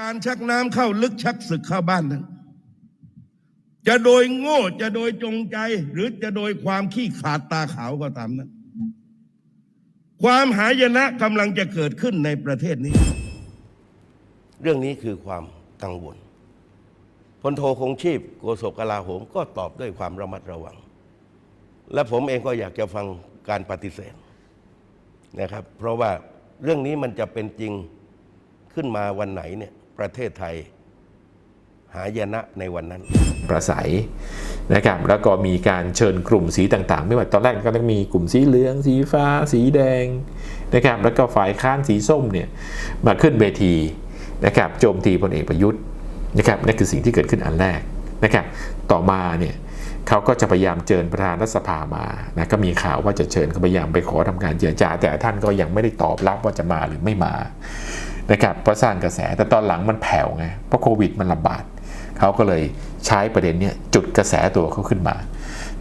การชักน้ำเข้าลึกชักศึกเข้าบ้านนั้น จะโดยโง่จะโดยจงใจ หรือจะโดยความขี้ขาดตาขาวก็ตามนั้น ความหายนะกำลังจะเกิดขึ้นในประเทศนี้ เรื่องนี้คือความกังวลพลโทคงชีพโกศกกลาโหมก็ตอบด้วยความระมัดระวัง และผมเองก็อยากจะฟังการปฏิเสธนะครับ เพราะว่าเรื่องนี้มันจะเป็นจริงขึ้นมาวันไหนเนี่ย ประเทศไทย หายนะในวันนั้น ประสัยนะครับแล้วก็มีการเชิญกลุ่มสีต่างๆ ไม่ว่าตอนแรกก็ต้องมีกลุ่มสีเหลือง สีฟ้า สีแดงนะครับแล้วก็ฝ่ายค้านสีส้มเนี่ยมาขึ้นเวทีนะครับโจมตีพลเอกประยุทธ์นะครับนั่นคือสิ่งที่เกิดขึ้นอันแรกนะครับต่อมาเนี่ยเขาก็จะพยายามเชิญประธานรัฐสภามานะก็มีข่าวว่าจะเชิญเขาพยายามไปขอทำการเจรจา แต่ท่านก็ยังไม่ได้ตอบรับว่าจะมาหรือไม่มา นะครับเพราะสร้างกระแสแต่ตอนหลังมันแผ่วไงเพราะโควิดมันระบาดเขาก็เลยใช้ประเด็นเนี้ยจุดกระแสตัวเขาขึ้นมา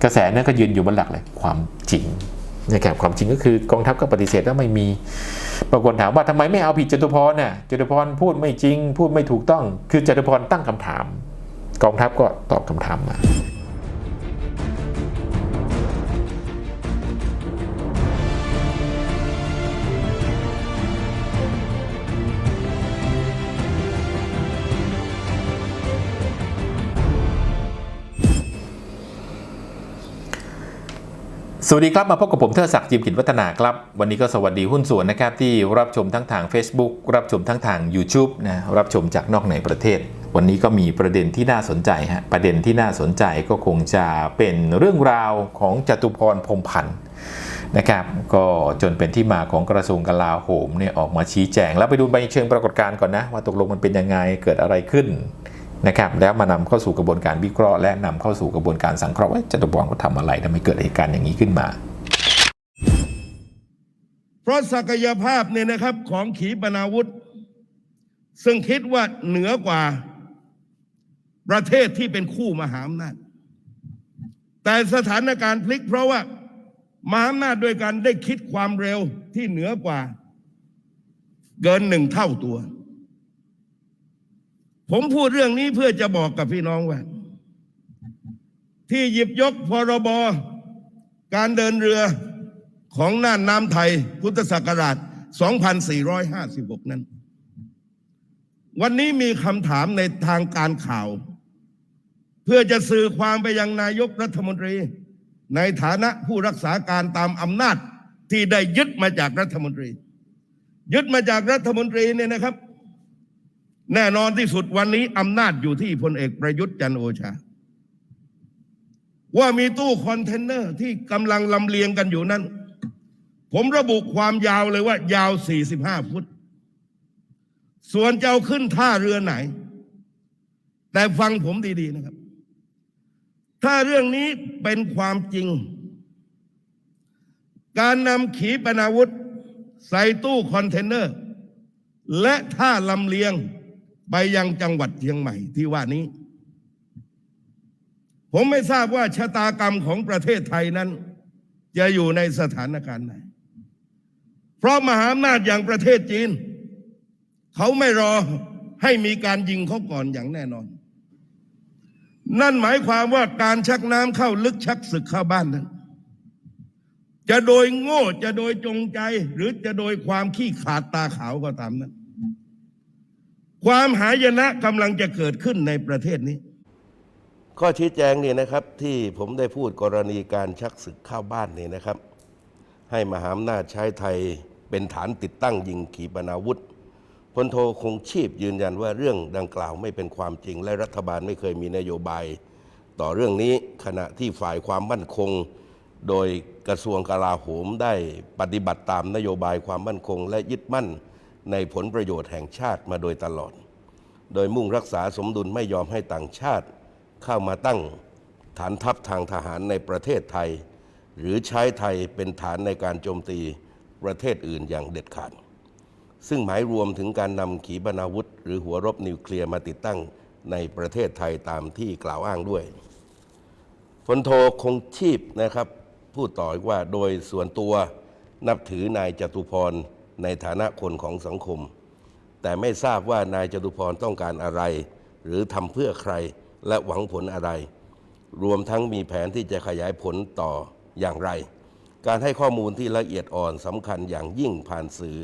กระแสนั้นก็ยืนอยู่บนหลักเลยความจริงนะครับความจริงก็คือกองทัพก็ปฏิเสธว่าไม่มีบางคนถามว่าทำไมไม่เอาผิดจตุพรน่ะจตุพรพูดไม่จริง พูดไม่ถูกต้อง คือจตุพรตั้งคำถาม กองทัพก็ตอบคำถามมา วัสดีครับมาพบกับผมเทอศักดิ์จิมกิจวัฒนาครับ วันนี้ก็สวัสดีหุ้นส่วนนะครับที่รับชมทั้งทาง Facebook รับชมทั้งทาง YouTube นะรับชมจากนอกในประเทศ วันนี้ก็มีประเด็นที่น่าสนใจฮะประเด็นที่น่าสนใจก็คงจะเป็นเรื่องราวของจตุพรพรมพันธ์นะครับก็จนเป็นที่มาของกระทรวงกลาโหมเนี่ยออกมาชี้แจง แล้วไปดูใบเชิงปรากฏการณ์ก่อนนะว่าตกลงมันเป็นยังไงเกิดอะไรขึ้น นะครับแล้วมานำเข้าสู่กระบวนการวิเคราะห์และนำเข้าสู่กระบวนการสังเคราะห์ว่าจตุพรเขาทำอะไรทำไมเกิดเหตุการณ์อย่างนี้ขึ้นมา เพราะศักยภาพเนี่ยนะครับของขีปนาวุธ ซึ่งคิดว่าเหนือกว่าประเทศที่เป็นคู่มหาอำนาจ แต่สถานการณ์พลิกเพราะว่ามหาอำนาจด้วยกันได้คิดความเร็วที่เหนือกว่า เกินหนึ่งเท่าตัว ผมพูดเรื่องนี้เพื่อจะบอกกับพี่น้องว่า ที่หยิบยกพรบ การเดินเรือของน่านน้ำไทยพุทธศักราช 2456 นั้น วันนี้มีคำถามในทางการข่าว เพื่อจะสื่อความไปยังนายกรัฐมนตรี ในฐานะผู้รักษาการตามอำนาจที่ได้ยึดมาจากรัฐมนตรี ยึดมาจากรัฐมนตรีเนี่ยนะครับ แน่นอนที่สุดวันนี้อำนาจอยู่ที่พลเอกประยุทธ์จันโอชา ว่ามีตู้คอนเทนเนอร์ที่กำลังลำเลียงกันอยู่นั้น ผมระบุความยาวเลยว่า ยาว 45 ฟุต ส่วนจะเอาขึ้นท่าเรือไหน แต่ฟังผมดีๆนะครับ ถ้าเรื่องนี้เป็นความจริง การนำขีปนาวุธ ใส่ตู้คอนเทนเนอร์ และท่าลำเลียง ไปยังจังหวัดเชียงใหม่ที่ว่านี้ ผมไม่ทราบว่าชะตากรรมของประเทศไทยนั้น จะอยู่ในสถานการณ์ไหน เพราะมหาอำนาจอย่างประเทศจีน เขาไม่รอให้มีการยิงเขาก่อนอย่างแน่นอน นั่นหมายความว่าการชักน้ำเข้าลึกชักศึกเข้าบ้านนั้น จะโดยโง่จะโดยจงใจหรือจะโดยความขี้ขาดตาขาวก็ตามนั้น ความหายนะกำลังจะเกิดขึ้นในประเทศนี้ ข้อชี้แจงเนี่ยนะครับที่ผมได้พูดกรณีการชักศึกเข้าบ้านเนี่ยนะครับ ให้มหาอำนาจใช้ไทยเป็นฐานติดตั้งยิงขีปนาวุธพลโทคงชีพยืนยันว่าเรื่องดังกล่าวไม่เป็นความจริง และรัฐบาลไม่เคยมีนโยบาย ต่อเรื่องนี้ขณะที่ฝ่ายความมั่นคง โดยกระทรวงกลาโหมได้ปฏิบัติตามนโยบายความมั่นคง และยึดมั่น ในผลประโยชน์แห่งชาติมาโดยตลอด โดยมุ่งรักษาสมดุลไม่ยอมให้ต่างชาติเข้ามาตั้งฐานทัพทางทหารในประเทศไทย หรือใช้ไทยเป็นฐานในการโจมตีประเทศอื่นอย่างเด็ดขาด ซึ่งหมายรวมถึงการนำขีปนาวุธ หรือหัวรบนิวเคลียร์มาติดตั้งในประเทศไทยตามที่กล่าวอ้างด้วยพลโทคงชีพนะครับ พูดต่อว่าโดยส่วนตัวนับถือนายจตุพร ในฐานะคนของสังคม แต่ไม่ทราบว่านายจตุพรต้องการอะไร หรือทำเพื่อใครและหวังผลอะไร รวมทั้งมีแผนที่จะขยายผลต่ออย่างไร การให้ข้อมูลที่ละเอียดอ่อนสำคัญอย่างยิ่งผ่านสื่อ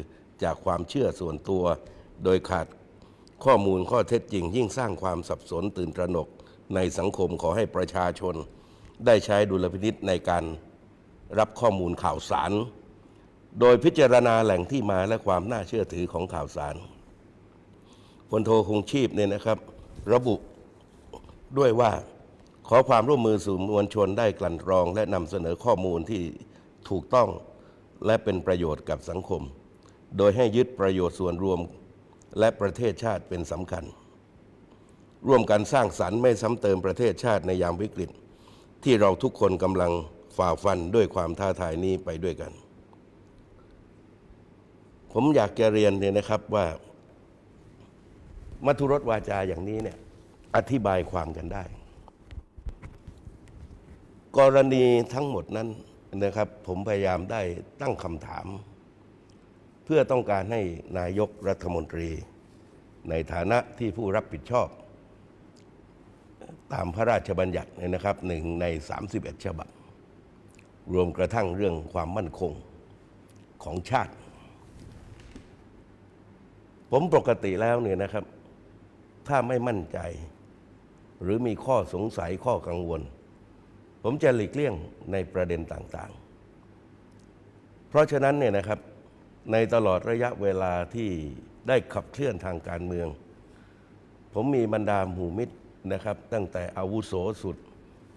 จากความเชื่อส่วนตัว โดยขาดข้อมูลข้อเท็จจริง ยิ่งสร้างความสับสนตื่นตระหนก ในสังคมขอให้ประชาชน ได้ใช้ดุลพินิษในการรับข้อมูลข่าวสาร โดยพิจารณาแหล่งที่มาและความน่าเชื่อถือของข่าวสารพลโทคงชีพเนี่ยนะครับ ระบุด้วยว่าขอความร่วมมือสู่มวลชนได้กลั่นกรอง และนำเสนอข้อมูลที่ถูกต้องและเป็นประโยชน์กับสังคม โดยให้ยึดประโยชน์ส่วนรวมและประเทศชาติเป็นสำคัญ ร่วมกันสร้างสรรค์ไม่ซ้ำเติมประเทศชาติในยามวิกฤต ที่เราทุกคนกำลังฝ่าฟันด้วยความท้าทายนี้ไปด้วยกัน ผมอยากจะเรียนเนี่ยนะครับว่า มัทุรสวาจาอย่างนี้เนี่ยอธิบายความกันได้ กรณีทั้งหมดนั้นนะครับ ผมพยายามได้ตั้งคำถาม เพื่อต้องการให้นายกรัฐมนตรี ในฐานะที่ผู้รับผิดชอบ ตามพระราชบัญญัติเนี่ยนะครับหนึ่งใน 31 ฉบับ รวมกระทั่งเรื่องความมั่นคงของชาติ ผมปกติแล้วเนี่ยนะครับ ถ้าไม่มั่นใจ หรือมีข้อสงสัยข้อกังวล ผมจะหลีกเลี่ยงในประเด็นต่างๆ เพราะฉะนั้นเนี่ยนะครับในตลอดระยะเวลาที่ได้ขับเคลื่อนทางการเมือง ผมมีบรรดาหมู่มิตรนะครับ ตั้งแต่อาวุโสสุด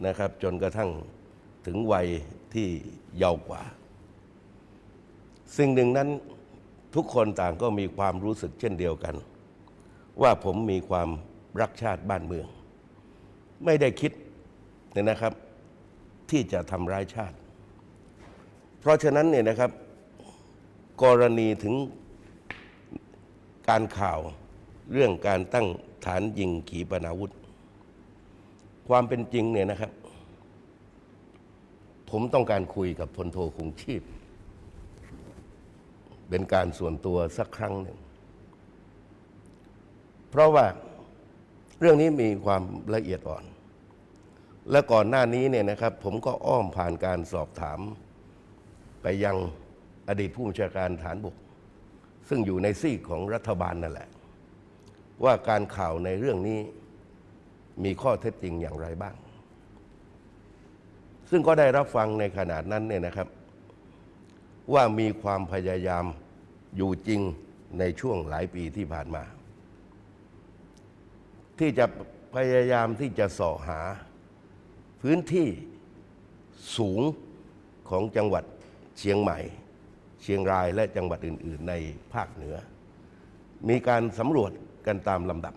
นะครับ จนกระทั่งถึงวัยที่เยาว์กว่า สิ่งหนึ่งนั้น ทุกคนต่างก็มีความรู้สึกเช่นเดียวกัน ว่าผมมีความรักชาติบ้านเมือง ไม่ได้คิดเนี่ยนะครับ ที่จะทำร้ายชาติ เพราะฉะนั้นเนี่ยนะครับ กรณีถึงการข่าวเรื่องการตั้งฐานยิงขีปนาวุธ ความเป็นจริงเนี่ยนะครับ ผมต้องการคุยกับพลโทคงชีพ เป็นการส่วนตัวสักครั้งหนึ่ง เพราะว่าเรื่องนี้มีความละเอียดอ่อน และก่อนหน้านี้เนี่ยนะครับ ผมก็อ้อมผ่านการสอบถาม ไปยังอดีตผู้บัญชาการฐานบก ซึ่งอยู่ในซีกของรัฐบาลนั่นแหละ ว่าการข่าวในเรื่องนี้มีข้อเท็จจริงอย่างไรบ้าง ซึ่งก็ได้รับฟังในขนาดนั้นเนี่ยนะครับ ว่ามีความพยายาม อยู่จริงในช่วงหลายปีที่ผ่านมา ที่จะพยายามที่จะสาะหา พื้นที่สูงของจังหวัดเชียงใหม่ เชียงรายและจังหวัดอื่น ๆ ในภาคเหนือ มีการสำรวจกันตามลำดับ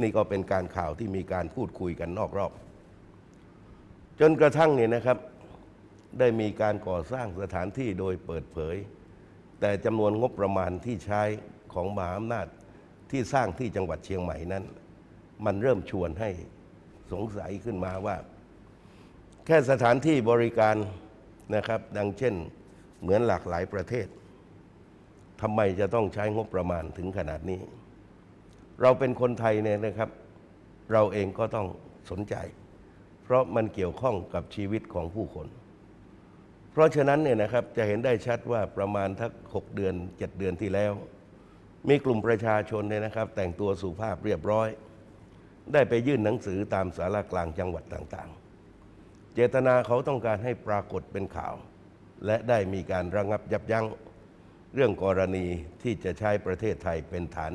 นี่ก็เป็นการข่าวที่มีการพูดคุยกันนอกรอบ จนกระทั่งเนี่ยนะครับ ได้มีการก่อสร้างสถานที่โดยเปิดเผย แต่จำนวนงบประมาณที่ใช้ของมหาอำนาจที่สร้างที่จังหวัดเชียงใหม่นั้น มันเริ่มชวนให้สงสัยขึ้นมาว่า แค่สถานที่บริการนะครับ ดังเช่นเหมือนหลากหลายประเทศทำไมจะต้องใช้งบประมาณถึงขนาดนี้ เราเป็นคนไทยเนี่ยนะครับ เราเองก็ต้องสนใจ เพราะมันเกี่ยวข้องกับชีวิตของผู้คน ราะฉะนั้นเนี่ยนะครับจะเห็นได้ชัดว่าประมาณทักหกเดือนเจ็ดเดือนที่แล้ว มีกลุ่มประชาชนเนี่ยนะครับ แต่งตัวสุภาพเรียบร้อย ได้ไปยื่นหนังสือตามสารากลางจังหวัดต่างๆ เจตนาเขาต้องการให้ปรากฏเป็นข่าว และได้มีการระงับยับยั้งเรื่องกรณีที่จะใช้ประเทศไทยเป็นฐาน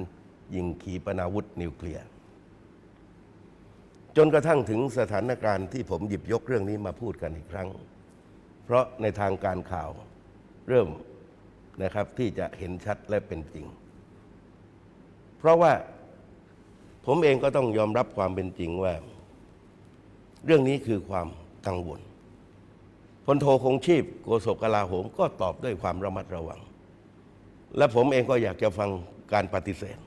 ยิงขีปนาวุธนิวเคลียร์จนกระทั่งถึงสถานการณ์ที่ผมหยิบยกเรื่องนี้มาพูดกันอีกครั้ง เพราะในทางการข่าวเริ่มนะครับที่จะเห็นชัดและเป็นจริง เพราะว่าผมเองก็ต้องยอมรับความเป็นจริงว่า เรื่องนี้คือความกังวลพลโทคงชีพโกศกกลาโหมก็ตอบด้วยความระมัดระวัง และผมเองก็อยากจะฟังการปฏิเสธ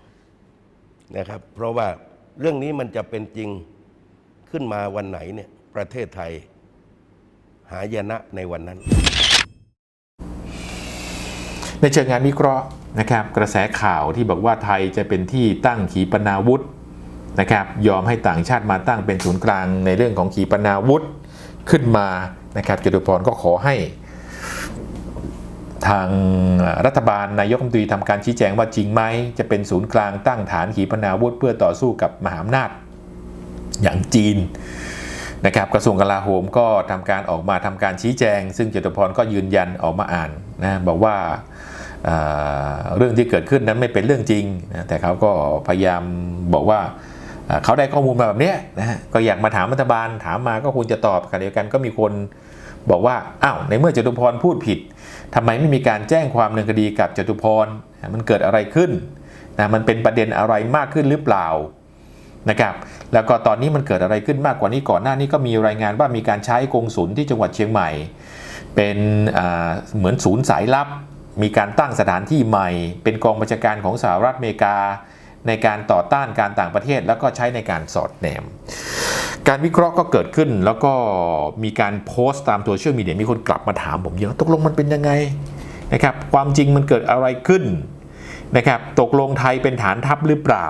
นะครับ เพราะว่าเรื่องนี้มันจะเป็นจริงขึ้นมาวันไหนเนี่ยประเทศไทย หายนะในวันนั้น ในเชิงงานวิเคราะห์นะครับ กระแสข่าวที่บอกว่าไทยจะเป็นที่ตั้งขีปนาวุธนะครับยอมให้ต่างชาติมาตั้งเป็นศูนย์กลางในเรื่องของขีปนาวุธขึ้นมานะครับจตุพรก็ขอให้ ทางรัฐบาลนายกรัฐมนตรีทำการชี้แจงว่าจริงไหมจะเป็นศูนย์กลางตั้งฐานขีปนาวุธเพื่อต่อสู้กับมหาอำนาจอย่างจีน นะครับกระทรวงกลาโหมก็ทำการออกมาทำการชี้แจง ซึ่งจตุพรก็ยืนยันออกมาอ่านนะบอกว่าเเรื่องที่เกิดขึ้นนั้นไม่เป็นเรื่องจริงนะแต่เขาก็พยายามบอกว่าเเขาได้ข้อมูลมาแบบนี้นะก็อยากมาถามรัฐบาลถามมาก็ควรจะตอบขณะเดียวกันก็มีคนบอกว่าอ้าวในเมื่อจตุพรพูดผิดทำไมไม่มีการแจ้งความเนินคดีกับจตุพรมันเกิดอะไรขึ้นนะมันเป็นประเด็นอะไรมากขึ้นหรือเปล่า นะครับแล้วก็ตอนนี้มันเกิดอะไรขึ้นมากกว่านี้ก่อนหน้านี้ก็มีรายงานว่ามีการใช้กงสุลที่จังหวัดเชียงใหม่ เป็นเหมือนศูนย์สายลับ มีการตั้งสถานที่ใหม่ เป็นกองบัญชาการของสหรัฐอเมริกา ในการต่อต้านการต่างประเทศ แล้วก็ใช้ในการสอดแนม การวิเคราะห์ก็เกิดขึ้นแล้วก็มีการโพสต์ตามโซเชียลมีเดียมีคนกลับมาถามผมเยอะตกลงมันเป็นยังไงนะครับความจริงมันเกิดอะไรขึ้นนะครับตกลงไทยเป็นฐานทัพหรือเปล่า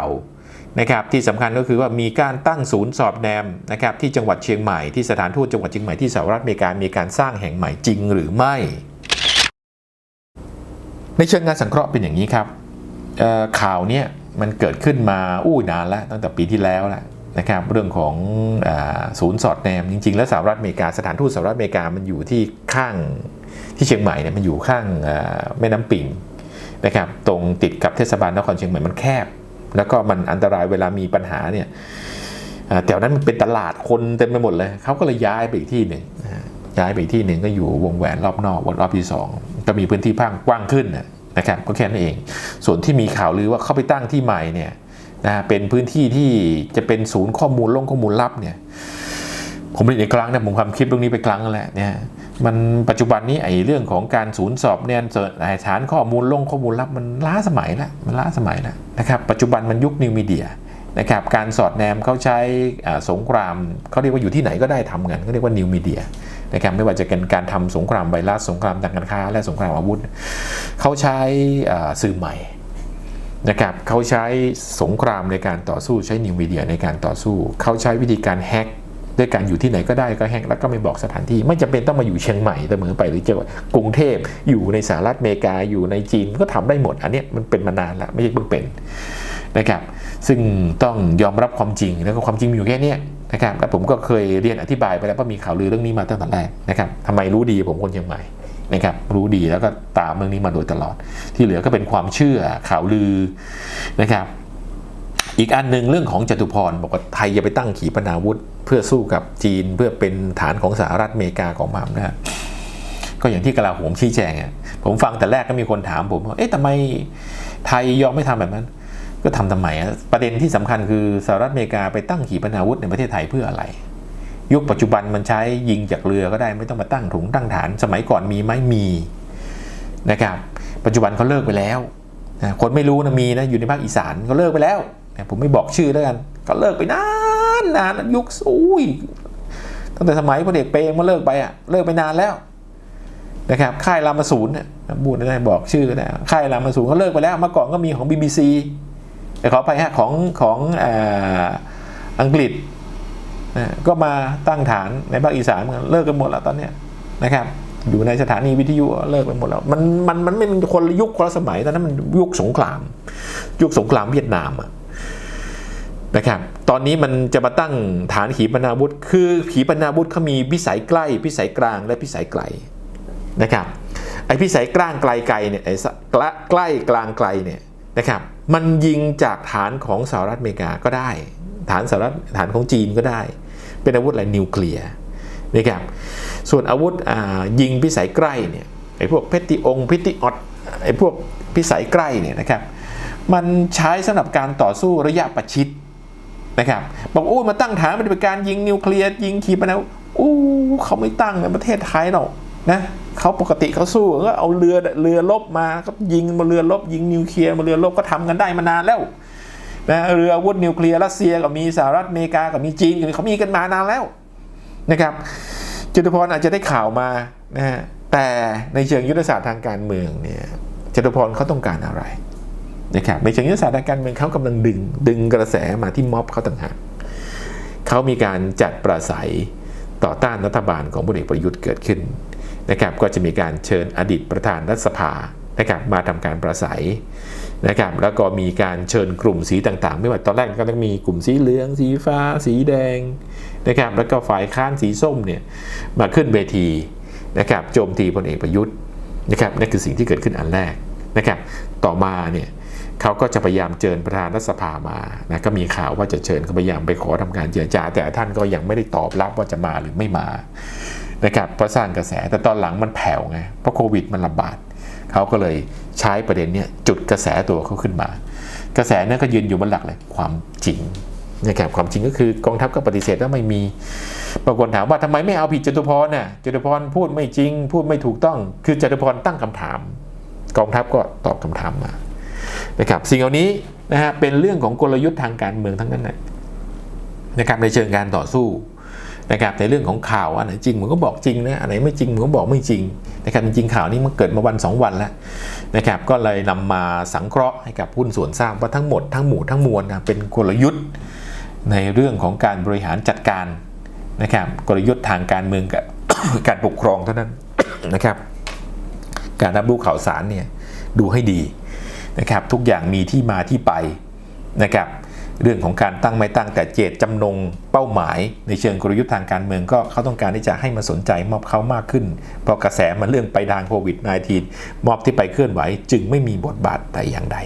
นะครับที่สำคัญก็คือว่ามีการตั้งศูนย์สอบแนมนะครับที่จังหวัดเชียงใหม่ที่สถานทูตจังหวัดเชียงใหม่ที่สหรัฐอเมริกามีการสร้างแห่งใหม่จริงหรือไม่ ในเชิงงานสังเคราะห์เป็นอย่างนี้ครับข่าวเนี้ยมันเกิดขึ้นมาอู้นานแล้วตั้งแต่ปีที่แล้วแหละนะครับเรื่องของอศูนย์สอดแนมจริง ๆ แล้วสหรัฐอเมริกาสถานทูตสหรัฐอเมริกามันอยู่ที่ข้างที่เชียงใหม่เนี่ยมันอยู่ข้างแม่น้ำปิงนะครับตรงติดกับเทศบาลนครเชียงใหม่มันแคบ แล้วก็มันอันตรายเวลามีปัญหาเนี่ยแถวนั้นเป็นตลาดคนเต็มไปหมดเลยเขาก็เลยย้ายไปอีกที่หนึ่งย้ายไปอีกที่หนึ่งก็อยู่วงแหวนรอบนอกวนรอบที่สองก็มีพื้นที่พังกว้างขึ้นนะครับก็แค่นั้นเอง ส่วนที่มีข่าวลือว่าเขาไปตั้งที่ใหม่เนี่ยนะเป็นพื้นที่ที่จะเป็นศูนย์ข้อมูลลงข้อมูลลับเนี่ยผมเรียนอีกครั้งนะผมความคิดเรื่องนี้ไปครั้งแล้วแหละเนี่ย มันปัจจุบันนี้ไอ้เรื่องของการศูนย์สอบเนี่ยไอ้ฐานข้อมูลลงข้อมูลลับมันล้าสมัยแล้วมันล้าสมัยแล้วนะครับปัจจุบันมันยุคนิวมีเดียนะครับการสอดแนมเขาใช้สงครามเขาเรียกว่าอยู่ที่ไหนก็ได้ทำกันเขาเรียกว่านิวมีเดียนะครับไม่ว่าจะเป็นการทำสงครามไวรัสสงครามทางการค้า และสงครามอาวุธเขาใช้สื่อใหม่นะครับเขาใช้สงครามในการต่อสู้ใช้นิวมีเดียในการต่อสู้เขาใช้วิธีการแฮก ด้วยการอยู่ที่ไหนก็ได้ก็แฮ็กแล้วก็ไม่บอกสถานที่ ไม่จำเป็นต้องมาอยู่เชียงใหม่เสมอไปหรือจังหวัดกรุงเทพอยู่ในสหรัฐอเมริกาอยู่ในจีนก็ทำได้หมด อันนี้มันเป็นมานานแล้วไม่ใช่เพิ่งเป็นนะครับ ซึ่งต้องยอมรับความจริงแล้วก็ความจริงมีอยู่แค่นี้นะครับแล้วผมก็เคยเรียนอธิบายไปแล้วว่ามีข่าวลือเรื่องนี้มาตั้งแต่แรกนะครับทำไมรู้ดีผมคนเชียงใหม่นะครับรู้ดีแล้วก็ตามเรื่องนี้มาโดยตลอด ที่เหลือก็เป็นความเชื่อข่าวลือนะครับ อีกอันหนึ่งเรื่องของจตุพรบอกว่าไทยจะไปตั้งขีปนาวุธ เพื่อสู้กับจีนเพื่อเป็นฐานของสหรัฐอเมริกาของมหาอำนาจก็อย่างที่กลาโหมชี้แจงอะผมฟังแต่แรกก็มีคนถามผมว่าเอ๊ะทำไมไทยยอมไม่ทำแบบนั้น ก็ทำทำไมอะประเด็นที่สำคัญคือสหรัฐอเมริกาไปตั้งขีปนาวุธในประเทศไทยเพื่ออะไร ยุคปัจจุบันมันใช้ยิงจากเรือก็ได้ไม่ต้องมาตั้งถุงตั้งฐาน สมัยก่อนมีไหมมีนะครับปัจจุบันเขาเลิกไปแล้วคนไม่รู้นะมีนะอยู่ในภาคอีสานก็เลิกไปแล้ว นะผมไม่บอกชื่อแล้วกันก็เลิกไปนานนานยุคอุ้ยตั้งแต่สมัยพลเอกเปรมก็เลิกไปอะเลิกไปนานแล้วนะครับค่ายรามาศูนย์เนี่ยบูดได้บอกชื่อนะค่ายรามาศูนย์เขาเลิกไปแล้วเมื่อก่อนก็มีของ BBC แต่ขอไปฮะของของอังกฤษนะก็มาตั้งฐานในภาคอีสานเลิกกันหมดแล้วตอนเนี้ยนะครับอยู่ในสถานีวิทยุเลิกไปหมดแล้วมันมันมันไม่เป็นคนยุคคนละสมัยตอนนั้นมันยุคสงคราม ยุคสงครามเวียดนามอะ นะครับ ตอนนี้มันจะมาตั้งฐานขีปนาวุธ คือขีปนาวุธเขามีพิสัยใกล้ พิสัยกลางและพิสัยไกลนะครับไอพิสัยกลางไกลไกลเนี่ยไอกล้ใกล้กลางไกลเนี่ยนะครับมันยิงจากฐานของสหรัฐอเมริกาก็ได้ ฐานสหรัฐฐานของจีนก็ได้ เป็นอาวุธอะไรนิวเคลียร์นะครับส่วนอาวุธยิงพิสัยใกล้เนี่ยไอ้พวกเพชรติองเพชรติออดไอ้พวกพิสัยใกล้เนี่ยนะครับมันใช้สำหรับการต่อสู้ระยะประชิด นะครับบอกโอ้มาตั้งฐานปฏิบัติการยิงนิวเคลียร์ยิงขีปนาวุธอู้เขาไม่ตั้งในประเทศไทยหรอกนะเขาปกติเขาสู้ก็เอาเรือเรือลบมาก็ยิงมาเรือลบยิงนิวเคลียร์มาเรือลบก็ทำกันได้มานานแล้วนะเรืออาวุธนิวเคลียร์รัสเซียก็มีสหรัฐอเมริกาก็มีจีนก็มีเขามีกันมานานแล้วนะครับจตุพรอาจจะได้ข่าวมานะแต่ในเชิงยุทธศาสตร์ทางการเมืองเนี่ยจตุพรเขาต้องการอะไร นะครับในเชิงยุทธศาสตร์ทางการเมืองเขากำลังดึง ดึงกระแสมาที่ม็อบเขาต่างหากเขามีการจัดปราศัยต่อต้านรัฐบาลของพลเอกประยุทธ์เกิดขึ้นนะครับก็จะมีการเชิญอดีตประธานรัฐสภานะครับมาทำการปราศัยนะครับแล้วก็มีการเชิญกลุ่มสีต่างๆ ไม่ว่าตอนแรกก็ต้องมีกลุ่มสีเหลือง สีฟ้า สีแดงนะครับแล้วก็ฝ่ายค้านสีส้มเนี่ยมาขึ้นเวทีนะครับโจมตีพลเอกประยุทธ์นะครับนั่นคือสิ่งที่เกิดขึ้นอันแรกนะครับต่อมาเนี่ย เขาก็จะพยายามเชิญประธานรัฐสภามานะก็มีข่าวว่าจะเชิญเขาพยายามไปขอทำการเจรจา แต่ท่านก็ยังไม่ได้ตอบรับว่าจะมาหรือไม่มานะครับเพราะสร้างกระแสแต่ตอนหลังมันแผ่วไงเพราะโควิดมันระบาดเขาก็เลยใช้ประเด็นเนี้ยจุดกระแสตัวเขาขึ้นมา กระแสนั้นก็ยืนอยู่บนหลักเลยความจริงนะครับความจริงก็คือกองทัพก็ปฏิเสธว่าไม่มีบางคนถามว่าทำไมไม่เอาผิดจตุพรน่ะจตุพรพูดไม่จริง พูดไม่ถูกต้อง คือจตุพรตั้งคำถาม กองทัพก็ตอบคำถามมา นะครับสิ่งเหล่านี้นะฮะเป็นเรื่องของกลยุทธ์ทางการเมืองทั้งนั้นนะครับในเชิงการต่อสู้นะครับในเรื่องของข่าวอันไหนจริงผมก็บอกจริงนะอันไหนไม่จริงผมก็บอกไม่จริงนะครับจริงข่าวนี้มันเกิดมาวัน 2 วันแล้วนะครับก็เลยนำมาสังเคราะห์ให้กับหุ้นส่วนทราบว่าทั้งหมดทั้งหมู่ทั้งมวลนะเป็นกลยุทธ์ในเรื่องของการบริหารจัดการนะครับกลยุทธ์ทางการเมืองกับการปกครองเท่านั้นนะครับการรับรู้ข่าวสารเนี่ยดูให้ดี นะครับทุกอย่างมีที่มาที่ไปนะครับเรื่องของการตั้งไม่ตั้งแต่เจตจำนงเป้าหมาย ในเชิงกลยุทธ์ทางการเมืองก็เขาต้องการที่จะให้มาสนใจมอบเขามากขึ้นเพราะกระแสมันเรื่องไปทางโควิด -19 มอบที่ไปเคลื่อนไหว จึงไม่มีบทบาทแต่อย่างใด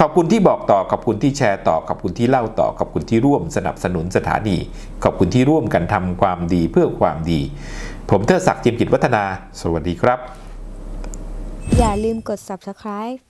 ขอบคุณที่บอกต่อขอบคุณที่แชร์ต่อขอบคุณที่เล่าต่อขอบคุณที่ร่วมสนับสนุนสถานี ขอบคุณที่ร่วมกันทำความดีเพื่อความดี ผมเทอศักดิ์จิมกิจวัฒนา สวัสดีครับ อย่าลืมกด subscribe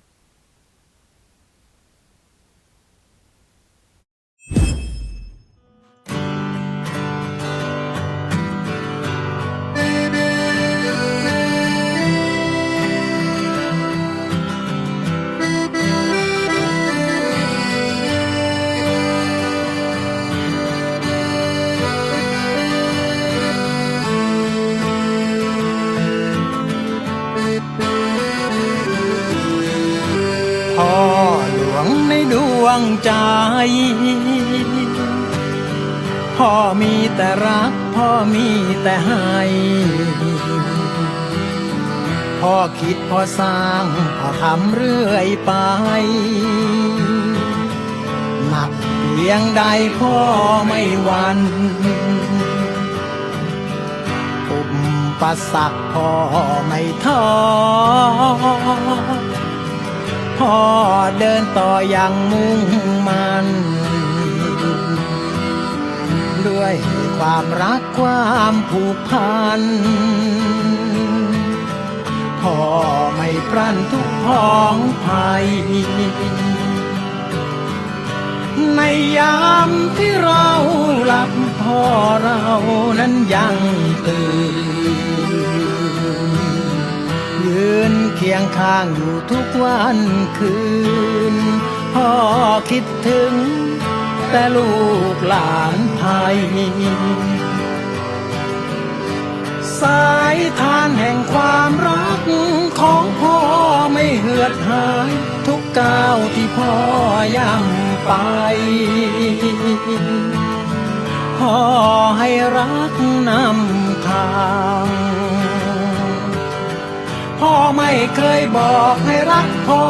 วงใจ พ่อมีแต่รัก พ่อมีแต่ให้ พ่อคิดพ่อสร้าง พ่อทำเรื่อยไปหนักเพียงใดพ่อไม่หวันอุปสรรคพ่อไม่ท้อ พ่อเดินต่ออย่างมุ่งมัน ด้วยความรักความผูกพัน พ่อไม่พรั่นทุกพ้องภัย ในยามที่เราหลับพ่อเรานั้นยังตื่นยืน คียงข้างอยู่ทุกวันคืน พ่อคิดถึง แต่ลูกหลานไทย สายทานแห่งความรักของพ่อไม่เหือดหาย ทุกก้าวที่พ่อย่ำไปพ่อให้รักนำทาง พ่อไม่เคยบอกให้รักพ่อ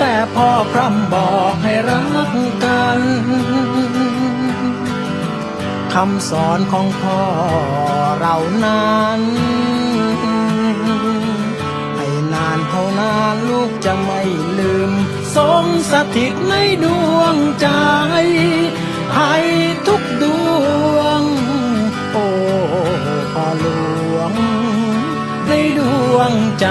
แต่พ่อพร่ำบอกให้รักกันคำสอนของพ่อเรานั้น ให้นานเท่านานลูกจะไม่ลืม ทรงสถิตในดวงใจ ให้ทุกดวง โอ้พ่อหลวง งใจ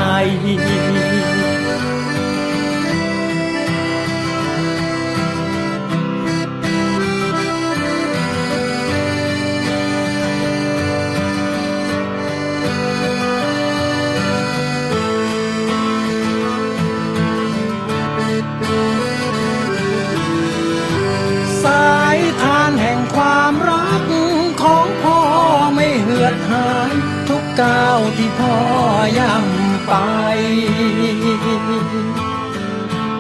สายทานแห่งความรักของพ่อไม่เหือดหา ย่ำไป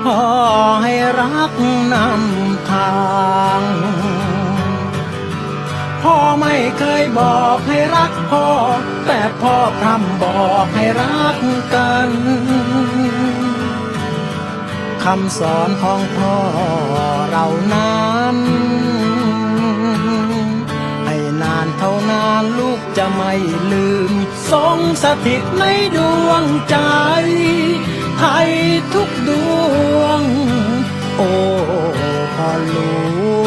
พ่อให้รักนำทางพ่อไม่เคยบอกให้รักพ่อ แต่พ่อพร่ำบอกให้รักกันคำสอนของพ่อเรานั้นให้นานเท่านานลูกจะไม่ลืม ทรงสถิตในดวงใจไทยทุกดวง โอ้พ่อหล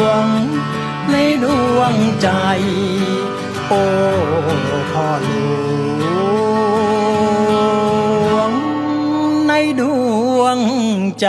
วง ในดวงใจ โอ้พ่อหลวง ในดวงใจ